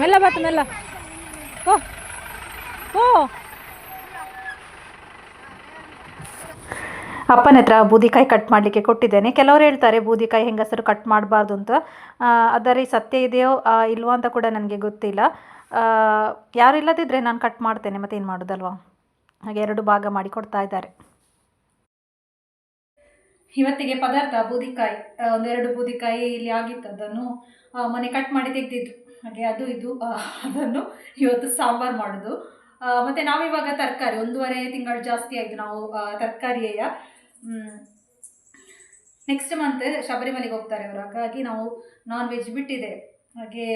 ಮೆಲ್ಲ ಬಾತ, ಮೆಲ್ಲ. ಓ ಓ ಅಪ್ಪನ ಹತ್ರ ಬೂದಿಕಾಯಿ ಕಟ್ ಮಾಡಲಿಕ್ಕೆ ಕೊಟ್ಟಿದ್ದೇನೆ. ಕೆಲವರು ಹೇಳ್ತಾರೆ ಬೂದಿಕಾಯಿ ಹೆಂಗಸರು ಕಟ್ ಮಾಡಬಾರ್ದು ಅಂತ. ಅದರ ಸತ್ಯ ಇದೆಯೋ ಇಲ್ವೋ ಅಂತ ಕೂಡ ನನಗೆ ಗೊತ್ತಿಲ್ಲ. ಯಾರು ಇಲ್ಲದಿದ್ದರೆ ನಾನು ಕಟ್ ಮಾಡ್ತೇನೆ. ಮತ್ತೇನು ಮಾಡೋದಲ್ವಾ? ಹಾಗೆ ಎರಡು ಭಾಗ ಮಾಡಿ ಕೊಡ್ತಾ ಇದ್ದಾರೆ. ಇವತ್ತಿಗೆ ಪದಾರ್ಥ ಬೂದಿಕಾಯಿ ಒಂದೆರಡು ಬೂದಿಕಾಯಿ ಇಲ್ಲಿ ಆಗಿತ್ತು ಅದನ್ನು ಮನೆ ಕಟ್ ಮಾಡಿ ತೆಗೆದಿದ್ದು ಹಾಗೆ ಅದು ಇದು ಅದನ್ನು ಇವತ್ತು ಸಾಂಬಾರು ಮಾಡೋದು. ಮತ್ತು ಮತ್ತೆ ನಾವಿವಾಗ ತರಕಾರಿ, ಒಂದೂವರೆ ತಿಂಗಳು ಜಾಸ್ತಿ ಆಯಿತು ನಾವು ತರಕಾರಿಯ ನೆಕ್ಸ್ಟ್ ಮಂತ್ ಶಬರಿಮಲೆಗೆ ಹೋಗ್ತಾರೆ ಅವರು. ಹಾಗಾಗಿ ನಾವು ನಾನ್ ವೆಜ್ ಬಿಟ್ಟಿದೆ. ಹಾಗೆ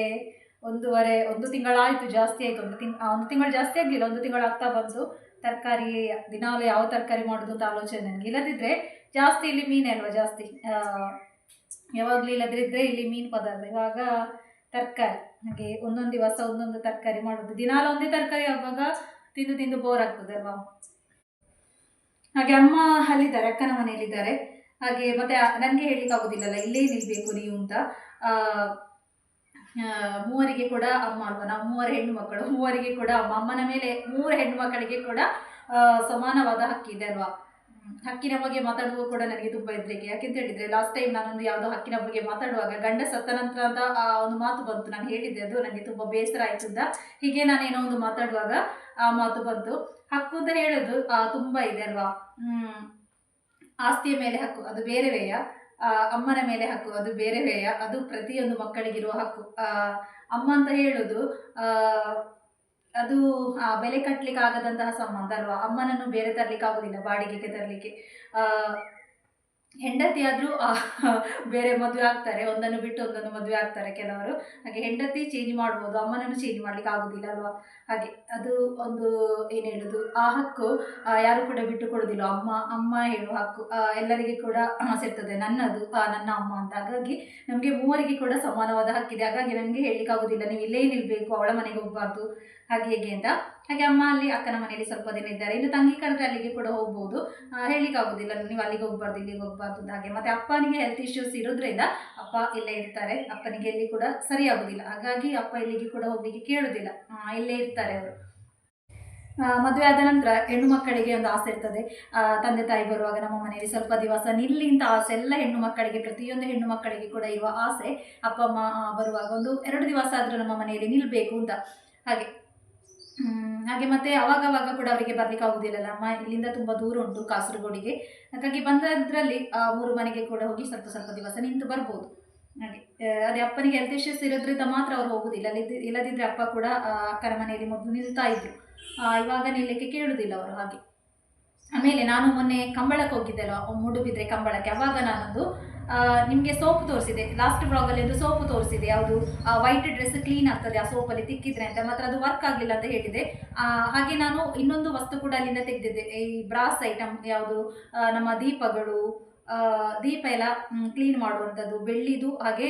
ಒಂದೂವರೆ, ಒಂದು ತಿಂಗಳಾಯಿತು ಜಾಸ್ತಿ ಆಯಿತು. ಒಂದು ತಿಂಗ್ ಒಂದು ತಿಂಗಳು ಜಾಸ್ತಿ ಆಗಲಿಲ್ಲ, ಒಂದು ತಿಂಗಳು ಆಗ್ತಾ ಬಂತು ತರಕಾರಿ ದಿನಾಲು ಯಾವ ತರಕಾರಿ ಮಾಡೋದು ಅಂತ ಆಲೋಚನೆ ನನಗೆ ಇಲ್ಲದಿದ್ದರೆ ಜಾಸ್ತಿ ಇಲ್ಲಿ ಮೀನೇ ಅಲ್ವಾ ಜಾಸ್ತಿ? ಯಾವಾಗಲೂ ಇಲ್ಲದಿದ್ದರೆ ಇಲ್ಲಿ ಮೀನು ಪದಾರ್ಥ. ಇವಾಗ ತರಕಾರಿ, ಹಾಗೆ ಒಂದೊಂದು ದಿವಸ ಒಂದೊಂದು ತರಕಾರಿ ಮಾಡೋದು. ದಿನಾಲು ಒಂದೇ ತರಕಾರಿ ಆಗುವಾಗ ತಿಂದು ತಿಂದು ಬೋರ್ ಆಗ್ತದೆ ಅಲ್ವಾ? ಹಾಗೆ ಅಮ್ಮ ಅಲ್ಲಿದ್ದಾರೆ, ಅಕ್ಕನ ಮನೆಯಲ್ಲಿದ್ದಾರೆ. ಹಾಗೆ ಮತ್ತೆ ನನಗೆ ಹೇಳಲಿಕ್ಕೆ ಆಗೋದಿಲ್ಲಲ್ಲ, ಇಲ್ಲೇ ನಿಲ್ಬೇಕು ನೀವು ಅಂತ. ಮೂವರಿಗೆ ಕೂಡ ಅಮ್ಮ ಅಲ್ವಾ? ನಾವು ಮೂವರು ಹೆಣ್ಣು ಮಕ್ಕಳು, ಮೂವರಿಗೆ ಕೂಡ ಅಮ್ಮ. ಅಮ್ಮನ ಮೇಲೆ ಮೂರು ಹೆಣ್ಣು ಮಕ್ಕಳಿಗೆ ಕೂಡ ಸಮಾನವಾದ ಹಕ್ಕಿದೆ ಅಲ್ವಾ. ಹಕ್ಕಿನ ಬಗ್ಗೆ ಮಾತಾಡುವ ಕೂಡ ನನಗೆ ತುಂಬಾ ಹೆದರಿಕೆ. ಯಾಕೆಂತ ಹೇಳಿದ್ರೆ ಲಾಸ್ಟ್ ಟೈಮ್ ನಾನೊಂದು ಯಾವುದೋ ಹಕ್ಕಿನ ಬಗ್ಗೆ ಮಾತಾಡುವಾಗ ಗಂಡ ಸತ್ತ ನಂತರ ಅಂತ, ಆ, ಒಂದು ಮಾತು ಬಂತು. ನಾನು ಹೇಳಿದ್ದೆ ಅದು ನನಗೆ ತುಂಬ ಬೇಸರ ಆಯ್ತು ಅಂತ. ಹೀಗೆ ನಾನೇನೋ ಒಂದು ಮಾತಾಡುವಾಗ ಆ ಮಾತು ಬಂತು. ಹಕ್ಕು ಅಂತ ಹೇಳೋದು ತುಂಬ ಇದೆ ಅಲ್ವಾ? ಹ್ಮ್. ಆಸ್ತಿಯ ಮೇಲೆ ಹಕ್ಕು, ಅದು ಬೇರೆವೆಯ ಅಮ್ಮನ ಮೇಲೆ ಹಕ್ಕು, ಅದು ಬೇರೆ ಬೇರೆವೆಯ ಅದು ಪ್ರತಿಯೊಂದು ಮಕ್ಕಳಿಗಿರುವ ಹಕ್ಕು. ಅಮ್ಮ ಅಂತ ಹೇಳೋದು ಅದು ಬೆಲೆ ಕಟ್ಟಲಿಕ್ಕೆ ಆಗದಂತಹ ಸಂಬಂಧ ಅಲ್ವಾ? ಅಮ್ಮನನ್ನು ಬೇರೆ ತರಲಿಕ್ಕೆ ಆಗೋದಿಲ್ಲ ಬಾಡಿಗೆಗೆ ತರಲಿಕ್ಕೆ. ಹೆಂಡತಿ ಆದರೂ ಬೇರೆ ಮದುವೆ ಆಗ್ತಾರೆ. ಒಂದನ್ನು ಬಿಟ್ಟು ಒಂದನ್ನು ಮದುವೆ ಆಗ್ತಾರೆ ಕೆಲವರು. ಹಾಗೆ ಹೆಂಡತಿ ಚೇಂಜ್ ಮಾಡ್ಬೋದು. ಅಮ್ಮನನ್ನು ಚೇಂಜ್ ಮಾಡ್ಲಿಕ್ಕೆ ಆಗೋದಿಲ್ಲ ಅಲ್ವಾ? ಹಾಗೆ ಅದು ಒಂದು, ಏನು ಹೇಳೋದು? ಆ ಹಕ್ಕು ಯಾರು ಕೂಡ ಬಿಟ್ಟು ಕೊಡೋದಿಲ್ಲ. ಅಮ್ಮ ಅಮ್ಮ ಹೇಳುವ ಹಕ್ಕು ಎಲ್ಲರಿಗೆ ಕೂಡ ಸೇರ್ತದೆ. ನನ್ನದು ನನ್ನ ಅಮ್ಮ ಅಂತ. ಹಾಗಾಗಿ ನಮಗೆ ಮೂವರಿಗೆ ಕೂಡ ಸಮಾನವಾದ ಹಕ್ಕಿದೆ. ಹಾಗಾಗಿ ನನಗೆ ಹೇಳಲಿಕ್ಕೆ ಆಗೋದಿಲ್ಲ. ನೀವು ಇಲ್ಲೇ ನಿಲ್ಲಬೇಕು ಅವಳ ಮನೆಗೆ ಹೋಗ್ಬಾರ್ದು. ಹಾಗೆ, ಹೇಗೆ ಅಂತ. ಹಾಗೆ ಅಮ್ಮ ಅಲ್ಲಿ ಅಕ್ಕನ ಮನೆಯಲ್ಲಿ ಸ್ವಲ್ಪ ದಿನ ಇದ್ದಾರೆ. ಇನ್ನು ತಂಗಿ ಕರೆದ್ರೆ ಅಲ್ಲಿಗೆ ಕೂಡ ಹೋಗ್ಬೋದು. ಆಗೋದಿಲ್ಲ. ನೀವು ಅಲ್ಲಿಗೆ ಹೋಗ್ಬಾರ್ದು, ಇಲ್ಲಿಗೆ ಹೋಗ್ಬಾರ್ದು ಹಾಗೆ. ಮತ್ತೆ ಅಪ್ಪನಿಗೆ ಹೆಲ್ತ್ ಇಶ್ಯೂಸ್ ಇರೋದ್ರಿಂದ ಅಪ್ಪ ಇಲ್ಲೇ ಇರ್ತಾರೆ. ಅಪ್ಪನಿಗೆ ಇಲ್ಲಿ ಕೂಡ ಸರಿ ಆಗೋದಿಲ್ಲ. ಹಾಗಾಗಿ ಅಪ್ಪ ಇಲ್ಲಿಗೆ ಕೂಡ ಹೋಗ್ಲಿಕ್ಕೆ ಕೇಳೋದಿಲ್ಲ. ಇಲ್ಲೇ ಇರ್ತಾರೆ ಅವರು. ಮದುವೆ ಆದ ನಂತರ ಹೆಣ್ಣು ಮಕ್ಕಳಿಗೆ ಒಂದು ಆಸೆ ಇರ್ತದೆ. ತಂದೆ ತಾಯಿ ಬರುವಾಗ ನಮ್ಮ ಮನೆಯಲ್ಲಿ ಸ್ವಲ್ಪ ದಿವಸ ನಿಲ್ಲಿ ಅಂತ ಆಸೆ, ಎಲ್ಲ ಹೆಣ್ಣು ಮಕ್ಕಳಿಗೆ, ಪ್ರತಿಯೊಂದು ಹೆಣ್ಣು ಮಕ್ಕಳಿಗೆ ಕೂಡ ಇರುವ ಆಸೆ ಅಪ್ಪ, ಅಮ್ಮ ಬರುವಾಗ ಒಂದು ಎರಡು ದಿವಸ ಆದರೂ ನಮ್ಮ ಮನೆಯಲ್ಲಿ ನಿಲ್ಲಬೇಕು ಅಂತ. ಹಾಗೆ. ಹಾಗೆ ಮತ್ತೆ ಅವಾಗ ಅವಾಗ ಕೂಡ ಅವರಿಗೆ ಬರ್ಲಿಕ್ಕೆ ಆಗುದಿಲ್ಲಲ್ಲ. ಅಮ್ಮ ಇಲ್ಲಿಂದ ತುಂಬ ದೂರ ಉಂಟು ಕಾಸರಗೋಡಿಗೆ. ಹಾಗಾಗಿ ಬಂದದ್ರಲ್ಲಿ ಆ, ಮೂರು ಮನೆಗೆ ಕೂಡ ಹೋಗಿ ಸ್ವಲ್ಪ ಸ್ವಲ್ಪ ದಿವಸ ನಿಂತು ಬರ್ಬೋದು. ಹಾಗೆ ಅದೇ ಅಪ್ಪನಿಗೆ ಹೆಲ್ತ್ ಇಶ್ಯೂಸ್ ಇರೋದ್ರಿಂದ ಮಾತ್ರ ಅವ್ರು ಹೋಗುದಿಲ್ಲ. ಇಲ್ಲದಿದ್ದರೆ ಅಪ್ಪ ಕೂಡ ಅಕ್ಕನ ಮನೆಯಲ್ಲಿ ಮೊದಲು ನಿಲ್ತಾ ಇದ್ರು. ಇವಾಗ ನಿಲ್ಲಕ್ಕೆ ಕೇಳುದಿಲ್ಲ ಅವರು ಹಾಗೆ. ಆಮೇಲೆ ನಾನು ಮೊನ್ನೆ ಕಂಬಳಕ್ಕೆ ಹೋಗಿದ್ದೆ ಅಲ್ವಾ ಮೂಡುಬಿದ್ರೆ ಕಂಬಳಕ್ಕೆ. ಅವಾಗ ನಾನೊಂದು ನಿಮಗೆ ಸೋಪ್ ತೋರಿಸಿದೆ. ಲಾಸ್ಟ್ ಬ್ಲಾಗಲ್ಲಿ ಒಂದು ಸೋಪ್ ತೋರಿಸಿದೆ. ಯಾವುದು? ವೈಟ್ ಡ್ರೆಸ್ ಕ್ಲೀನ್ ಆಗ್ತದೆ ಆ ಸೋಪಲ್ಲಿ ತಿಕ್ಕಿದ್ರೆ ಅಂತ. ಮಾತ್ರ ಅದು ವರ್ಕ್ ಆಗಲಿಲ್ಲ ಅಂತ ಹೇಳಿದೆ. ಹಾಗೆ ನಾನು ಇನ್ನೊಂದು ವಸ್ತು ಕೂಡ ಅಲ್ಲಿಂದ ತೆಗೆದಿದ್ದೆ. ಈ ಬ್ರಾಸ್ ಐಟಮ್ ಯಾವುದು? ನಮ್ಮ ದೀಪಗಳು ದೀಪ ಎಲ್ಲ ಕ್ಲೀನ್ ಮಾಡುವಂಥದ್ದು. ಬೆಳ್ಳಿದು, ಹಾಗೆ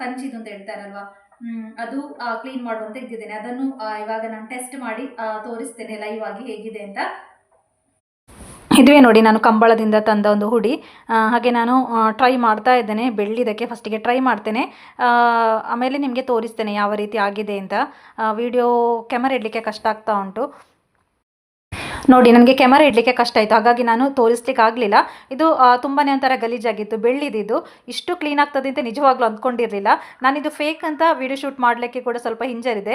ಕಂಚಿದು ಅಂತ ಹೇಳ್ತಾರಲ್ವಾ? ಅದು ಕ್ಲೀನ್ ಮಾಡುವಂತ ತೆಗೆದಿದ್ದೇನೆ. ಅದನ್ನು ಇವಾಗ ನಾನು ಟೆಸ್ಟ್ ಮಾಡಿ ತೋರಿಸ್ತೇನೆ ಲೈವ್ ಆಗಿ ಹೇಗಿದೆ ಅಂತ. ಇದುವೇ ನೋಡಿ ನಾನು ಕಂಬಳದಿಂದ ತಂದ ಒಂದು ಹುಡಿ. ಹಾಗೆ ನಾನು ಟ್ರೈ ಮಾಡ್ತಾ ಇದ್ದೇನೆ. ಬೆಳ್ಳಿದಕ್ಕೆ ಫಸ್ಟಿಗೆ ಟ್ರೈ ಮಾಡ್ತೇನೆ. ಆಮೇಲೆ ನಿಮಗೆ ತೋರಿಸ್ತೇನೆ ಯಾವ ರೀತಿ ಆಗಿದೆ ಅಂತ. ವಿಡಿಯೋ ಕ್ಯಾಮರಾ ಇಡಲಿಕ್ಕೆ ಕಷ್ಟ ಆಗ್ತಾ ಉಂಟು. ನೋಡಿ, ನನಗೆ ಕ್ಯಾಮರಾ ಇಡಲಿಕ್ಕೆ ಕಷ್ಟ ಆಯಿತು. ಹಾಗಾಗಿ ನಾನು ತೋರಿಸ್ಲಿಕ್ಕೆ ಆಗಲಿಲ್ಲ ಇದು ತುಂಬಾ ಒಂಥರ ಗಲೀಜಾಗಿತ್ತು, ಬೆಳ್ಳಿದಿದ್ದು. ಇಷ್ಟು ಕ್ಲೀನ್ ಆಗ್ತದೆ ಅಂತ ನಿಜವಾಗ್ಲೂ ಅಂದ್ಕೊಂಡಿರಲಿಲ್ಲ. ನಾನಿದು ಫೇಕ್ ಅಂತ ವಿಡಿಯೋ ಶೂಟ್ ಮಾಡಲಿಕ್ಕೆ ಕೂಡ ಸ್ವಲ್ಪ ಹಿಂಜರಿದೆ.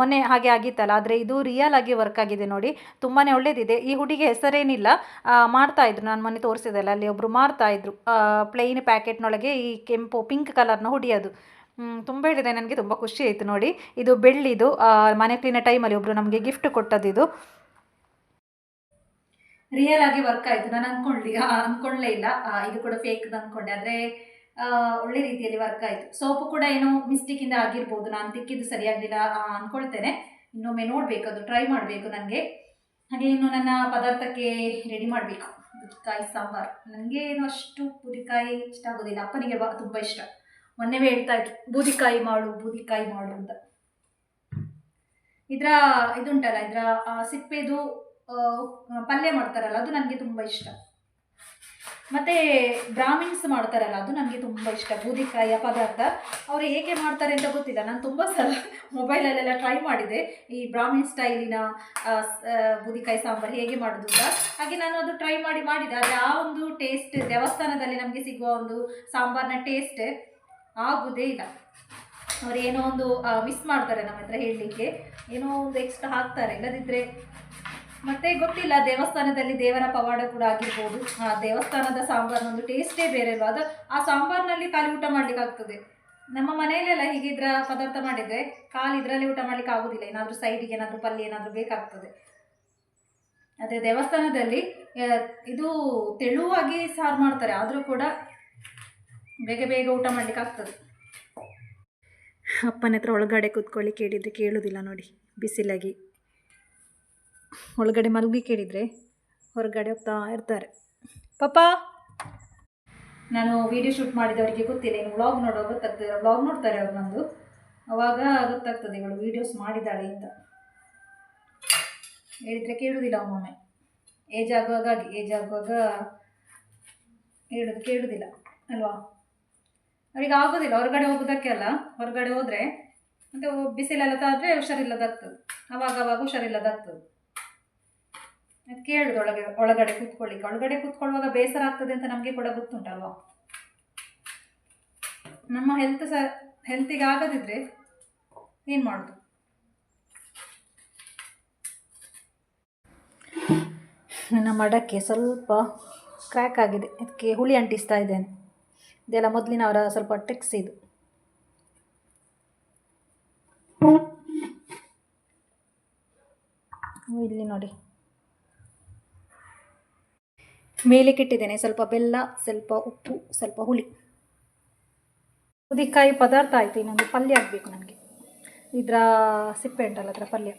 ಮೊನ್ನೆ ಹಾಗೆ ಆಗಿತ್ತಲ್ಲ, ಆದರೆ ಇದು ರಿಯಲ್ ಆಗಿ ವರ್ಕ್ ಆಗಿದೆ ನೋಡಿ. ತುಂಬಾ ಒಳ್ಳೇದಿದೆ. ಈ ಹುಡಿಗೆ ಹೆಸರೇನಿಲ್ಲ. ಮಾಡ್ತಾ ಇದ್ರು. ನಾನು ಮೊನ್ನೆ ತೋರಿಸಿದೆಲ್ಲ ಅಲ್ಲಿ ಒಬ್ಬರು ಮಾರ್ತಾ ಇದ್ರು. ಪ್ಲೈನ್ ಪ್ಯಾಕೆಟ್ನೊಳಗೆ ಈ ಕೆಂಪು ಪಿಂಕ್ ಕಲರ್ನ ಹುಡಿಯೋದು ತುಂಬ ಹೇಳಿದೆ ನನಗೆ ತುಂಬ ಖುಷಿ ಆಯಿತು ನೋಡಿ. ಇದು ಬೆಳ್ಳಿದು ಮನೆ ಕ್ಲೀನ ಟೈಮಲ್ಲಿ ಒಬ್ಬರು ನಮಗೆ ಗಿಫ್ಟ್ ಕೊಟ್ಟದ್ದು ರಿಯಲ್ ಆಗಿ ವರ್ಕ್ ಆಯಿತು. ನಾನು ಅನ್ಕೊಂಡ್ಲಿ ಅನ್ಕೊಳ್ಳೇ ಇಲ್ಲ. ಇದು ಕೂಡ ಫೇಕ್ ಅನ್ಕೊಂಡೆ. ಆದರೆ ಒಳ್ಳೆ ರೀತಿಯಲ್ಲಿ ವರ್ಕ್ ಆಯಿತು. ಸೋಪು ಕೂಡ ಏನೋ ಮಿಸ್ಟೇಕಿಂದ ಆಗಿರ್ಬೋದು. ನಾನು ತಿಕ್ಕಿದ್ದು ಸರಿಯಾಗಲಿಲ್ಲ ಅಂದ್ಕೊಳ್ತೇನೆ ಇನ್ನೊಮ್ಮೆ ನೋಡಬೇಕು, ಅದು ಟ್ರೈ ಮಾಡಬೇಕು ನನಗೆ ಹಾಗೆ ಇನ್ನು ನನ್ನ ಪದಾರ್ಥಕ್ಕೆ ರೆಡಿ ಮಾಡಬೇಕು. ಬೂದಿಕಾಯಿ ಸಾಂಬಾರು. ನನಗೆ ಏನು ಅಷ್ಟು ಬೂದಿಕಾಯಿ ಇಷ್ಟ ಆಗೋದಿಲ್ಲ. ಅಪ್ಪನಿಗೆ ಬಾ, ತುಂಬ ಇಷ್ಟ. ಮೊನ್ನೆವೇ ಹೇಳ್ತಾ ಇತ್ತು ಬೂದಿಕಾಯಿ ಮಾಡು ಬೂದಿಕಾಯಿ ಮಾಡು ಅಂತ. ಇದರ, ಇದುಂಟಲ್ಲ, ಇದರ ಸಿಪ್ಪೆದು ಪಲ್ಯ ಮಾಡ್ತಾರಲ್ಲ, ಅದು ನನಗೆ ತುಂಬ ಇಷ್ಟ. ಮತ್ತು ಬ್ರಾಹ್ಮಿನ್ಸ್ ಮಾಡ್ತಾರಲ್ಲ, ಅದು ನನಗೆ ತುಂಬ ಇಷ್ಟ. ಬೂದಿಕಾಯಿಯ ಪದಾರ್ಥ. ಅವರು ಹೇಗೆ ಮಾಡ್ತಾರೆ ಅಂತ ಗೊತ್ತಿಲ್ಲ. ನಾನು ತುಂಬ ಸಲ ಮೊಬೈಲಲ್ಲೆಲ್ಲ ಟ್ರೈ ಮಾಡಿದೆ. ಈ ಬ್ರಾಹ್ಮಿನ್ ಸ್ಟೈಲಿನ ಬೂದಿಕಾಯಿ ಸಾಂಬಾರು ಹೇಗೆ ಮಾಡೋದು ಅಂತ. ಹಾಗೆ ನಾನು ಅದು ಟ್ರೈ ಮಾಡಿ ಮಾಡಿದೆ. ಆದರೆ ಆ ಒಂದು ಟೇಸ್ಟ್ ದೇವಸ್ಥಾನದಲ್ಲಿ ನಮಗೆ ಸಿಗುವ ಒಂದು ಸಾಂಬಾರ್ನ ಟೇಸ್ಟ್ ಆಗುವುದೇ ಇಲ್ಲ. ಅವ್ರು ಏನೋ ಒಂದು ಮಿಸ್ ಮಾಡ್ತಾರೆ ನಮ್ಮ ಹತ್ರ ಹೇಳಲಿಕ್ಕೆ. ಏನೋ ಒಂದು ಎಕ್ಸ್ಟ್ರಾ ಹಾಕ್ತಾರೆ. ಇಲ್ಲದಿದ್ದರೆ ಮತ್ತೆ ಗೊತ್ತಿಲ್ಲ, ದೇವಸ್ಥಾನದಲ್ಲಿ ದೇವರ ಪವಾಡ ಕೂಡ ಆಗಿರ್ಬೋದು. ಆ ದೇವಸ್ಥಾನದ ಸಾಂಬಾರ್ ಒಂದು ಟೇಸ್ಟೇ ಬೇರೆ ಅಲ್ವಾ? ಅದು ಆ ಸಾಂಬಾರ್ನಲ್ಲಿ ಖಾಲಿ ಊಟ ಮಾಡ್ಲಿಕ್ಕೆ ಆಗ್ತದೆ. ನಮ್ಮ ಮನೆಯಲ್ಲೆಲ್ಲ ಹೀಗಿದ್ರ ಪದಾರ್ಥ ಮಾಡಿದ್ರೆ ಕಾಲು ಇದರಲ್ಲಿ ಊಟ ಮಾಡ್ಲಿಕ್ಕೆ ಆಗೋದಿಲ್ಲ. ಏನಾದರೂ ಸೈಡಿಗೆ ಏನಾದರೂ ಪಲ್ಯ ಏನಾದರೂ ಬೇಕಾಗ್ತದೆ. ಅದೇ ದೇವಸ್ಥಾನದಲ್ಲಿ ಇದು ತೆಳುವಾಗಿ ಸಾರು ಮಾಡ್ತಾರೆ. ಆದರೂ ಕೂಡ ಬೇಗ ಬೇಗ ಊಟ ಮಾಡ್ಲಿಕ್ಕೆ ಆಗ್ತದೆ. ಅಪ್ಪನ ಹತ್ರ ಒಳಗಡೆ ಕೂತ್ಕೊಳ್ಳಿ, ಕೇಳಿದರೆ ಕೇಳೋದಿಲ್ಲ ನೋಡಿ, ಬಿಸಿಲಾಗಿ. ಒಳಗಡೆ ಮಲಗಿ ಕೇಳಿದರೆ ಹೊರಗಡೆ ಹೋಗ್ತಾ ಇರ್ತಾರೆ. ಪಾಪ ನಾನು ವಿಡಿಯೋ ಶೂಟ್ ಮಾಡಿದವರಿಗೆ ಗೊತ್ತಿಲ್ಲ, ಇನ್ನು ವ್ಲಾಗ್ ನೋಡೋ ಗೊತ್ತಾಗ್ತದೆ. ವ್ಲಾಗ್ ನೋಡ್ತಾರೆ ಅವ್ರು ನಂದು. ಅವಾಗ ಗೊತ್ತಾಗ್ತದೆ ಇವಳು ವೀಡಿಯೋಸ್ ಮಾಡಿದ್ದಾಳೆ ಅಂತ. ಹೇಳಿದರೆ ಕೇಳುವುದಿಲ್ಲ ಒಮ್ಮೊಮ್ಮೆ. ಏಜ್ ಆಗುವಾಗ ಆಗಿ ಏಜ್ ಆಗುವಾಗ ಹೇಳೋದು ಕೇಳುವುದಿಲ್ಲ ಅಲ್ವಾ? ಅವ್ರಿಗೆ ಆಗೋದಿಲ್ಲ, ಹೊರಗಡೆ ಹೋಗೋದಕ್ಕೆ ಅಲ್ಲ. ಹೊರಗಡೆ ಹೋದರೆ ಮತ್ತು ಬಿಸಿಲೆಲ್ಲ ತಾದರೆ ಹುಷಾರಿಲ್ಲದಾಗ್ತದೆ. ಅವಾಗ ಅವಾಗ ಹುಷಾರಿಲ್ಲದಾಗ್ತದೆ. ಅದು ಒಳಗೆ, ಒಳಗಡೆ ಕೂತ್ಕೊಳ್ಳಿಕ್ಕೆ. ಒಳಗಡೆ ಕೂತ್ಕೊಳ್ಳುವಾಗ ಬೇಸರ ಆಗ್ತದೆ ಅಂತ ನಮಗೆ ಕೂಡ ಗೊತ್ತುಂಟಲ್ವಾ? ನಮ್ಮ ಹೆಲ್ತ್ ಸ ಹೆಲ್ತಿಗೆ ಆಗದಿದ್ರೆ ಏನು ಮಾಡೋದು? ನನ್ನ ಮಡಕ್ಕೆ ಸ್ವಲ್ಪ ಕ್ರ್ಯಾಕ್ ಆಗಿದೆ. ಅದಕ್ಕೆ ಹುಳಿ ಅಂಟಿಸ್ತಾ ಇದ್ದೇನೆ. ಇದೆಲ್ಲ ಮೊದಲಿನವರ ಸ್ವಲ್ಪ ಟೆಕ್ಸ್ ಇದು. ಇಲ್ಲಿ ನೋಡಿ. ಮೇಲಕ್ಕೆ ಕೆಟ್ಟಿದ್ದೇನೆ. ಸ್ವಲ್ಪ ಬೆಲ್ಲ, ಸ್ವಲ್ಪ ಉಪ್ಪು, ಸ್ವಲ್ಪ ಹುಳಿ. ಉದಿಕಾಯಿ ಪದಾರ್ಥ ಆಯಿತು. ಇನ್ನೊಂದು ಪಲ್ಯ ಆಗಬೇಕು ನನಗೆ. ಇದರ ಸಿಪ್ಪೆ ಉಂಟಲ್ಲ, ಅದರ ಪಲ್ಯ.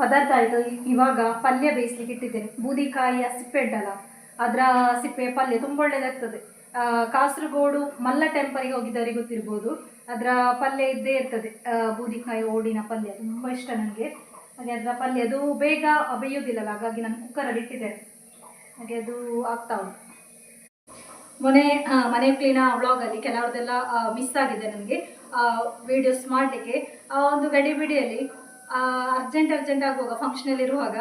ಪದಾರ್ಥ ಆಯಿತು. ಇವಾಗ ಪಲ್ಯ ಬೇಯಿಸ್ಲಿಕ್ಕೆ ಇಟ್ಟಿದ್ದೇನೆ. ಬೂದಿಕಾಯಿಯ ಸಿಪ್ಪೆ ಉಂಟಲ್ಲ, ಅದರ ಸಿಪ್ಪೆ ಪಲ್ಯ ತುಂಬ ಒಳ್ಳೆಯದಾಗ್ತದೆ ಕಾಸರಗೋಡು ಮಲ್ಲ ಟೆಂಪಲ್ಗೆ ಹೋಗಿದ್ದವರಿಗೆ ಗೊತ್ತಿರ್ಬೋದು. ಅದರ ಪಲ್ಯ ಇದ್ದೇ ಇರ್ತದೆ. ಬೂದಿಕಾಯಿ ಓಡಿನ ಪಲ್ಯ. ತುಂಬ ಇಷ್ಟ ನನಗೆ. ಹಾಗೆ ಅದರ ಪಲ್ಯ ಅದು ಬೇಗ ಬೇಯೋದಿಲ್ಲಲ್ಲ, ಹಾಗಾಗಿ ನಾನು ಕುಕ್ಕರಲ್ಲಿ ಇಟ್ಟಿದ್ದೇನೆ. ಹಾಗೆ ಅದು ಆಗ್ತಾ ಉಂಟು. ಮೊನ್ನೆ ಮನೆ ಕ್ಲೀನ ವ್ಲಾಗಲ್ಲಿ ಕೆಲವ್ರದೆಲ್ಲ ಮಿಸ್ ಆಗಿದೆ ನನಗೆ ವಿಡಿಯೋಸ್ ಮಾಡಲಿಕ್ಕೆ. ಆ, ಒಂದು ಗಡಿಬಿಡಿಯಲ್ಲಿ ಅರ್ಜೆಂಟ್ ಅರ್ಜೆಂಟ್ ಆಗುವಾಗ ಫಂಕ್ಷನಲ್ಲಿ ಇರುವಾಗ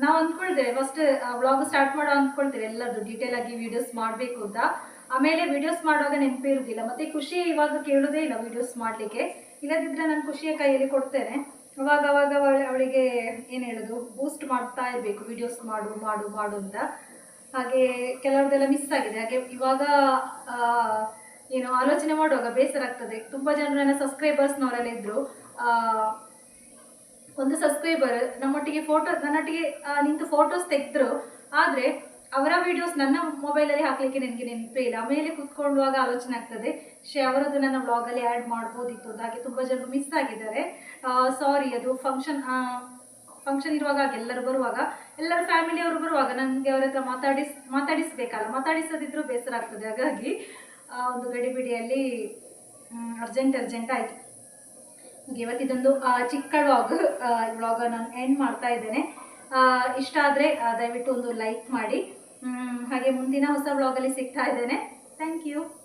ನಾವು ಅಂದ್ಕೊಳ್ತೇವೆ ಫಸ್ಟ್ ವ್ಲಾಗ್ ಸ್ಟಾರ್ಟ್ ಮಾಡೋ ಅಂದ್ಕೊಳ್ತೇವೆ ಎಲ್ಲರೂ ಡೀಟೇಲ್ ಆಗಿ ವಿಡಿಯೋಸ್ ಮಾಡಬೇಕು ಅಂತ. ಆಮೇಲೆ ವಿಡಿಯೋಸ್ ಮಾಡುವಾಗ ನೆನಪಿರುವುದಿಲ್ಲ ಮತ್ತೆ ಖುಷಿ ಇವಾಗ ಕೇಳೋದೇ ಇಲ್ಲ ವಿಡಿಯೋಸ್ ಮಾಡಲಿಕ್ಕೆ. ಇಲ್ಲದಿದ್ದರೆ ನಾನು ಖುಷಿಯ ಕೈಯಲ್ಲಿ ಕೊಡ್ತೇನೆ. ಅವಾಗ ಅವಾಗ ಅವಳ- ಅವಳಿಗೆ ಏನು ಹೇಳೋದು? ಬೂಸ್ಟ್ ಮಾಡ್ತಾ ಇರಬೇಕು ವಿಡಿಯೋಸ್ ಮಾಡು ಮಾಡು ಮಾಡು ಅಂತ. ಹಾಗೆ ಕೆಲವ್ರದೆಲ್ಲ ಮಿಸ್ ಆಗಿದೆ. ಹಾಗೆ ಇವಾಗ ಏನು ಆಲೋಚನೆ ಮಾಡುವಾಗ ಬೇಸರ ಆಗ್ತದೆ. ತುಂಬ ಜನರು ನನ್ನ ಸಬ್ಸ್ಕ್ರೈಬರ್ಸ್ನವರೆಲ್ಲ ಇದ್ದರು ಒಂದು ಸಬ್ಸ್ಕ್ರೈಬರ್ ನಮ್ಮೊಟ್ಟಿಗೆ ಫೋಟೋ ನನ್ನೊಟ್ಟಿಗೆ ನಿಂತು ಫೋಟೋಸ್ ತೆಗೆದ್ರು. ಆದರೆ ಅವರ ವಿಡಿಯೋಸ್ ನನ್ನ ಮೊಬೈಲಲ್ಲಿ ಹಾಕಲಿಕ್ಕೆ ನನಗೆ ನೆನಪೇ ಇಲ್ಲ. ಆಮೇಲೆ ಕೂತ್ಕೊಳ್ಳುವಾಗ ಆಲೋಚನೆ ಆಗ್ತದೆ ಶೇ ಅವರದ್ದು ನನ್ನ ವ್ಲಾಗಲ್ಲಿ ಆ್ಯಡ್ ಮಾಡ್ಬೋದಿತ್ತು ಅಂತ. ಹಾಗೆ ತುಂಬ ಜನರು ಮಿಸ್ ಆಗಿದ್ದಾರೆ. ಸಾರಿ ಅದು ಫಂಕ್ಷನ್ ಫಂಕ್ಷನ್ ಇರುವಾಗ ಎಲ್ಲರೂ ಬರುವಾಗ, ಎಲ್ಲರ ಫ್ಯಾಮಿಲಿಯವರು ಬರುವಾಗ ನನಗೆ ಅವರ ಹತ್ರ ಮಾತಾಡಿಸ್, ಮಾತಾಡಿಸ್ಬೇಕಲ್ಲ, ಮಾತಾಡಿಸೋದಿದ್ರೂ ಬೇಸರ ಆಗ್ತದೆ. ಹಾಗಾಗಿ ಒಂದು ಗಡಿಬಿಡಿಯಲ್ಲಿ ಅರ್ಜೆಂಟ್ ಅರ್ಜೆಂಟ್ ಆಯಿತು. ಇವತ್ತಿದೊಂದು ಚಿಕ್ಕ ವ್ಲಾಗ್ ವ್ಲಾಗ ನಾನು ಎಂಡ್ ಮಾಡ್ತಾ ಇದ್ದೇನೆ. ಇಷ್ಟ ಆದರೆ ದಯವಿಟ್ಟು ಒಂದು ಲೈಕ್ ಮಾಡಿ. ಹಾಗೆ ಮುಂದಿನ ಹೊಸ ಬ್ಲಾಗಲ್ಲಿ ಸಿಗ್ತಾ ಇದ್ದೇನೆ. Thank you